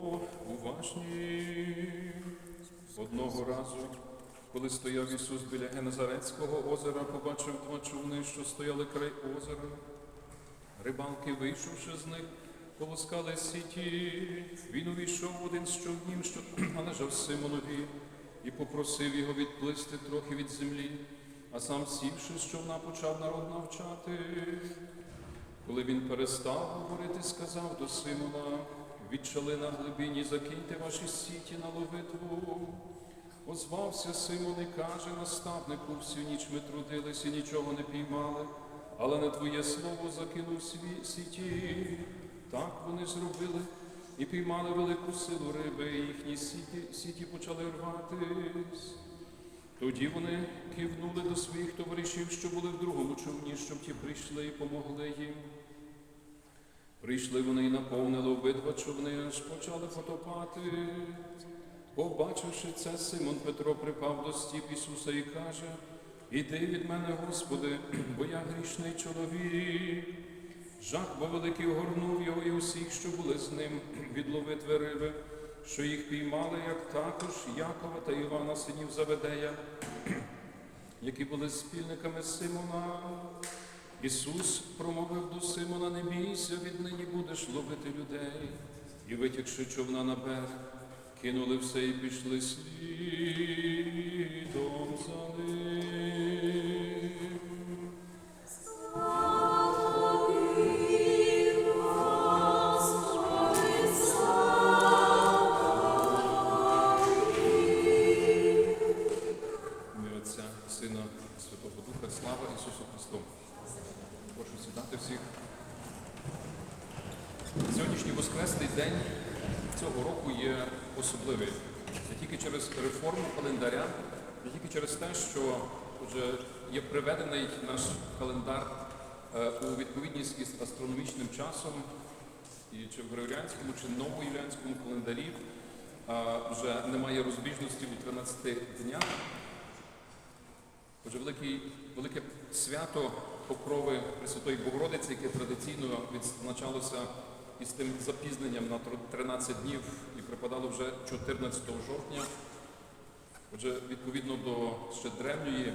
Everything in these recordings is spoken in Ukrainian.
уважні. Одного разу, коли стояв Ісус біля Генезарецького озера, побачив два човни, що стояли край озера. Рибалки, вийшовши з них, полоскали сіті. Він увійшов один з човнів, що належав Симонові, і попросив його відплисти трохи від землі, а сам сівши з човна, почав народ навчати. Коли він перестав говорити, сказав до Симона, відчали на глибині, закиньте ваші сіті на ловитву. Озвався Симон і каже, наставнику, всю ніч ми трудились і нічого не піймали, але на твоє слово закинув сві сіті. Так вони зробили і піймали велику силу риби, і їхні сіті, сіті почали рватись. Тоді вони кивнули до своїх товаришів, що були в другому човні, щоб ті прийшли і помогли їм. Прийшли вони і наповнили обидва човни, аж почали потопати. Побачивши це, Симон Петро припав до стіп Ісуса і каже: Іди від мене, Господи, бо я грішний чоловік. Жах бо великий огорнув його і усіх, що були з ним від ловитви риби, що їх піймали, як також Якова та Івана, синів Заведея, які були спільниками Симона. Ісус промовив до Симона, не бійся, віднині будеш ловити людей. І витягши човна на берег, кинули все і пішли слідом те, що вже є приведений наш календар е, у відповідність із астрономічним часом, і чи в Григоріанському, чи новоюліанському календарі е, вже немає розбіжності у 13 днях. Отже, великий, велике свято Покрови Пресвятої Богородиці, яке традиційно відзначалося із тим запізненням на 13 днів і припадало вже 14 жовтня. Отже, відповідно до ще древньої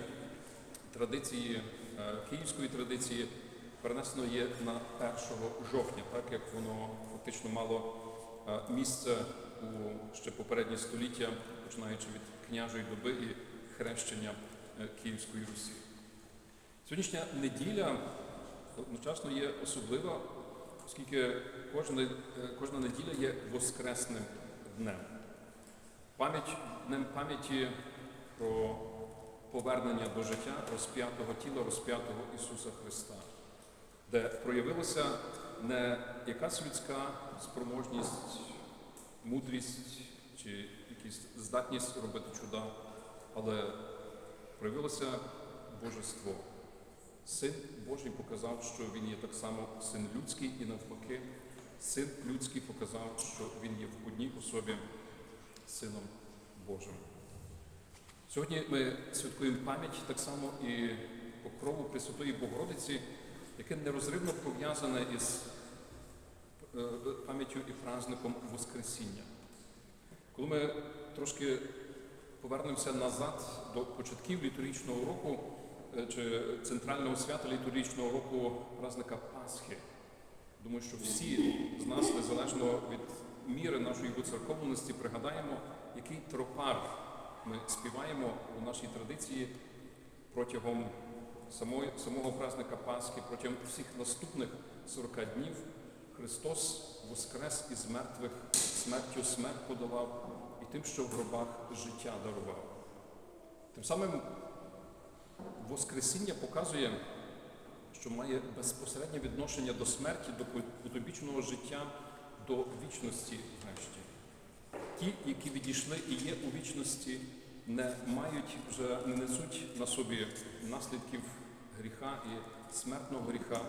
традиції, е, київської традиції, перенесено є на 1 жовтня, так як воно фактично мало е, місце у ще попередні століття, починаючи від княжої доби і хрещення е, Київської Русі. Сьогоднішня неділя одночасно є особлива, оскільки кожна, кожна неділя є воскресним днем. Пам'ять днем пам'яті про повернення до життя розп'ятого тіла, розп'ятого Ісуса Христа, де проявилася не якась людська спроможність, мудрість чи якісь здатність робити чуда, але проявилося божество. Син Божий показав, що він є так само син людський, і навпаки, син людський показав, що він є в одній особі Сином Божим. Сьогодні ми святкуємо пам'ять так само і покрову Пресвятої Богородиці, яке нерозривно пов'язане із е, пам'яттю і праздником Воскресіння. Коли ми трошки повернемося назад до початків літургічного року, е, чи центрального свята літургічного року праздника Пасхи, думаю, що всі з нас, незалежно від міри нашої церковності, пригадаємо, який тропар ми співаємо у нашій традиції протягом самої, самого праздника Пасхи, протягом всіх наступних 40 днів Христос воскрес із мертвих, смертю смерть подолав і тим, що в гробах життя дарував. Тим самим Воскресіння показує, що має безпосереднє відношення до смерті, до потойбічного життя, до вічності врешті. Ті, які відійшли і є у вічності, не мають вже не несуть на собі наслідків гріха і смертного гріха.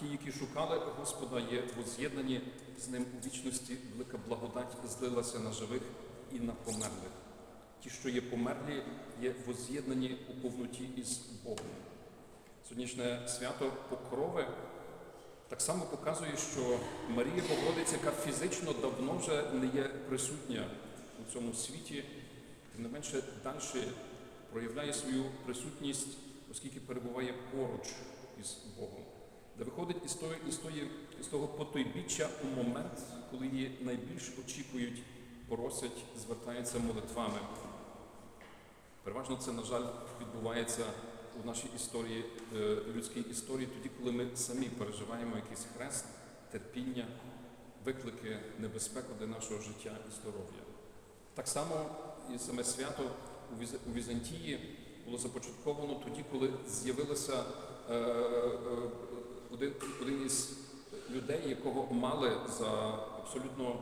Ті, які шукали Господа, є воз'єднані з ним у вічності, велика благодать злилася на живих і на померлих. Ті, що є померлі, є воз'єднані у повноті із Богом. Сьогоднішнє свято покрови так само показує, що Марія Богородиця, яка фізично давно вже не є присутня у цьому світі, тим не менше далі проявляє свою присутність, оскільки перебуває поруч із Богом, де виходить із, тої, із, тої, із того потойбіччя у момент, коли її найбільш очікують, просять, звертаються молитвами. Переважно це, на жаль, відбувається у нашій історії, е, людській історії, тоді, коли ми самі переживаємо якийсь хрест, терпіння, виклики, небезпеку для нашого життя і здоров'я. Так само і саме свято у Візантії було започатковано тоді, коли з'явилося е, е, один, один із людей, якого мали за абсолютно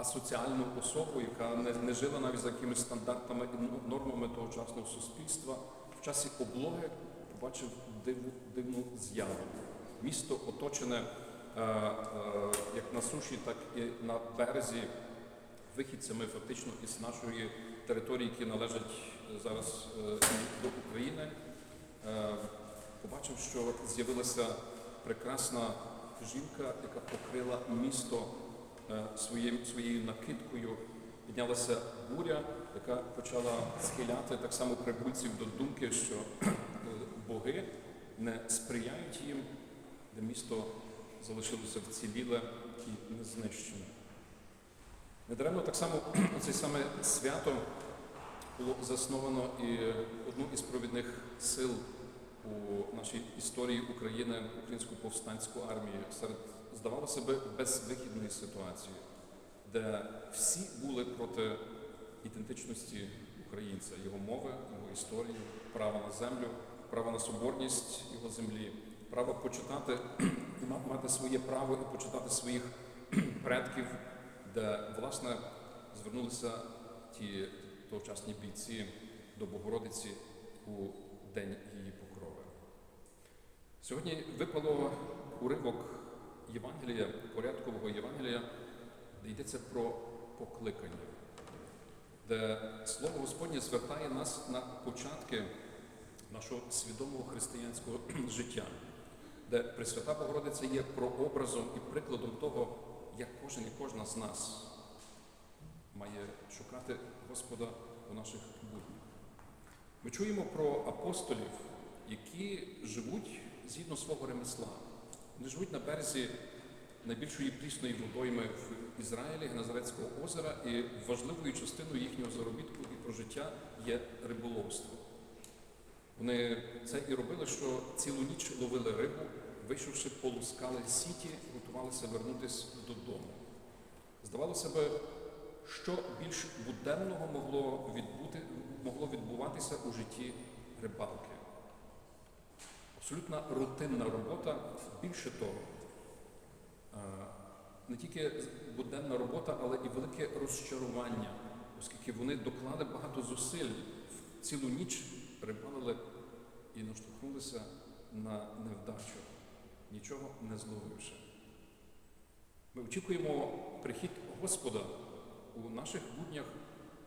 асоціальну особу, яка не, не жила навіть за якимись стандартами і нормами тогочасного суспільства, в часі облоги побачив диву, дивну з'яву. Місто оточене е, е, як на суші, так і на березі вихідцями фактично із нашої території, які належать зараз е, до України. Е, побачив, що з'явилася прекрасна жінка, яка покрила місто е, своїм, своєю накидкою. Піднялася буря, яка почала схиляти так само прибульців до думки, що е, боги не сприяють їм, де місто залишилося вціліле і незнищене. Недаремно так само це саме свято було засновано і одну із провідних сил у нашій історії України, Українську повстанську армію, серед, здавалося би, безвихідної ситуації, де всі були проти ідентичності українця, його мови, його історії, права на землю, права на соборність його землі, право почитати, мати своє право і почитати своїх предків, де, власне, звернулися ті тогочасні бійці до Богородиці у день її покрови. Сьогодні випало уривок Євангелія, порядкового Євангелія, де йдеться про покликання, де Слово Господнє звертає нас на початки нашого свідомого християнського життя, де Пресвята Богородиця є прообразом і прикладом того, як кожен і кожна з нас має шукати Господа у наших буднях. Ми чуємо про апостолів, які живуть згідно свого ремесла. Вони живуть на березі найбільшої прісної водойми в Ізраїлі, Гназарецького озера, і важливою частиною їхнього заробітку і прожиття є риболовство. Вони це і робили, що цілу ніч ловили рибу, вийшовши, полускали сіті, готувалися вернутися додому. Здавалося би, що більш буденного могло, відбути, могло відбуватися у житті рибалки. Абсолютна рутинна робота, більше того, е, не тільки буденна робота, але і велике розчарування, оскільки вони доклали багато зусиль в цілу ніч рибалили і наштовхнулися на невдачу, нічого не зловивши. Ми очікуємо прихід Господа у наших буднях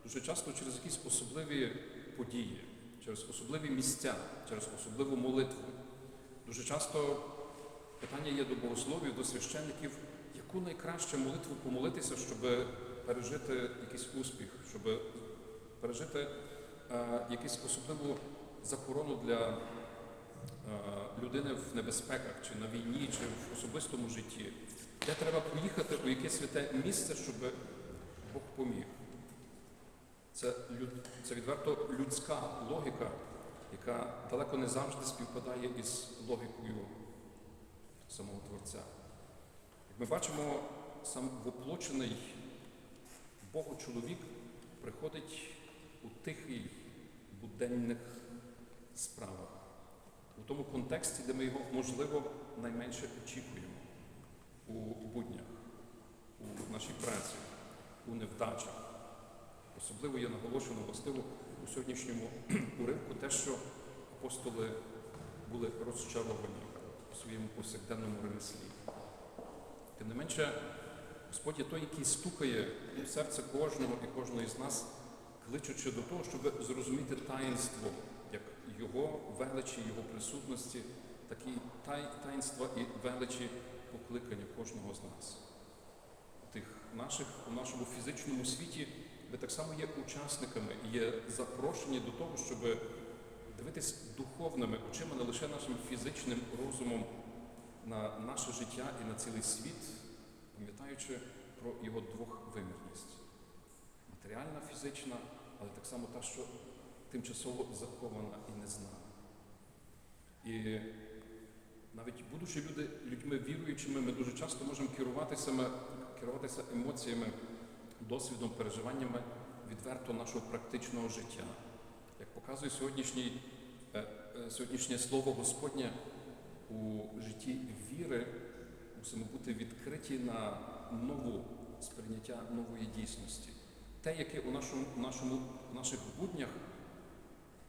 дуже часто через якісь особливі події, через особливі місця, через особливу молитву. Дуже часто питання є до богословів, до священників, яку найкраще молитву помолитися, щоб пережити якийсь успіх, щоб пережити е, якусь особливу захорону для е, людини в небезпеках, чи на війні, чи в особистому житті, де треба поїхати у якесь святе місце, щоб Бог поміг. Це, люд, це відверто людська логіка, яка далеко не завжди співпадає із логікою самого Творця. Як ми бачимо, сам воплочений Богу чоловік приходить у тихий буденних справах, у тому контексті, де ми його, можливо, найменше очікуємо у буднях, у нашій праці, у невдачах. Особливо є наголошено властиво у сьогоднішньому уривку те, що апостоли були розчаровані у своєму повсякденному ремеслі. Тим не менше, Господь є той, який стукає у серце кожного і кожної з нас, кличучи до того, щоб зрозуміти таїнство, як Його величі, Його присутності, такі тай, таїнства і величі покликання кожного з нас. Тих наших, у нашому фізичному світі ви так само є учасниками і є запрошені до того, щоб дивитись духовними очима, не лише нашим фізичним розумом на наше життя і на цілий світ, пам'ятаючи про його двохвимірність. Матеріальна, фізична, але так само та, що тимчасово захована і незнана. І навіть будучи люди, людьми віруючими, ми дуже часто можемо керуватися, керуватися емоціями, досвідом, переживаннями відверто нашого практичного життя. Як показує сьогоднішній, е, е, сьогоднішнє слово Господнє у житті віри, мусимо бути відкриті на нову сприйняття нової дійсності. Те, яке у нашому, нашому, в наших буднях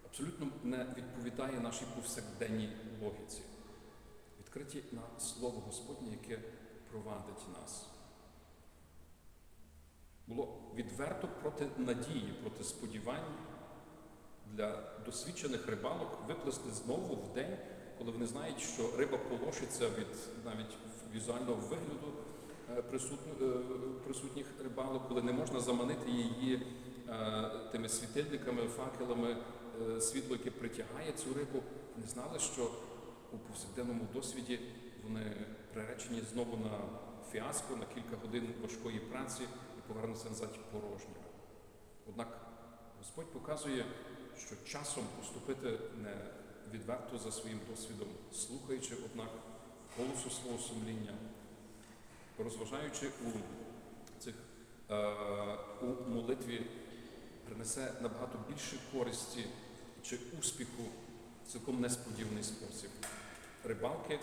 абсолютно не відповідає нашій повсякденній логіці. Відкриті на Слово Господнє, яке провадить нас. Було відверто проти надії, проти сподівань для досвідчених рибалок виплести знову в день, коли вони знають, що риба полошиться від навіть візуального вигляду е, е, присутніх рибалок, коли не можна заманити її е, тими світильниками, факелами, світло, яке притягає цю рибу, вони знали, що у повсякденному досвіді вони приречені знову на фіаско, на кілька годин важкої праці і повернуться назад порожніми. Однак Господь показує, що часом поступити не відверто за своїм досвідом, слухаючи, однак, голосу свого сумління, розважаючи у цих е, у молитві, принесе набагато більше користі чи успіху в цілком несподіваний спосіб. Рибалки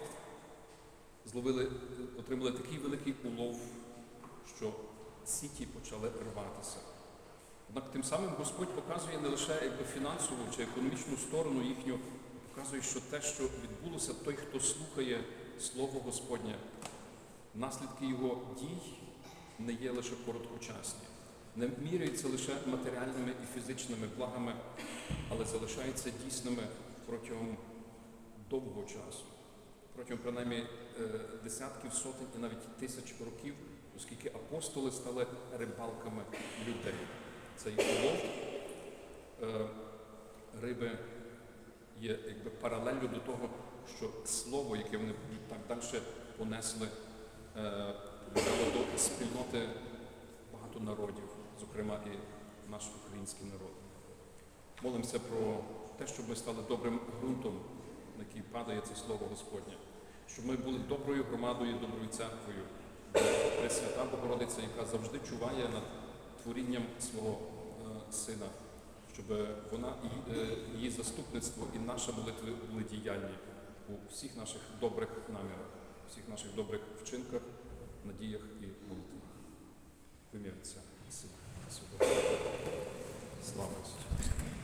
зловили, отримали такий великий улов, що сіті почали рватися. Однак тим самим Господь показує не лише якби, фінансову чи економічну сторону їхню, показує, що те, що відбулося, той, хто слухає Слово Господнє, наслідки його дій не є лише короткочасні, не міряються лише матеріальними і фізичними благами, але залишаються дійсними протягом довгого часу, протягом принаймні е, десятків, сотень і навіть тисяч років, оскільки апостоли стали рибалками людей. Цей улов е, риби є якби паралелью до того, що слово, яке вони так далі понесли, е, до спільноти багато народів, зокрема і наш український народ. Молимося про те, щоб ми стали добрим ґрунтом, на який падає це слово Господнє, щоб ми були доброю громадою, доброю церквою, Пресвята Богородиця, яка завжди чуває над творінням свого е, Сина, щоб вона і е, її заступництво і наші молитви були діяльні у всіх наших добрих намірах, у всіх наших добрих вчинках, надіях і молитвах. Вимірця Сина. Слава Ісусу.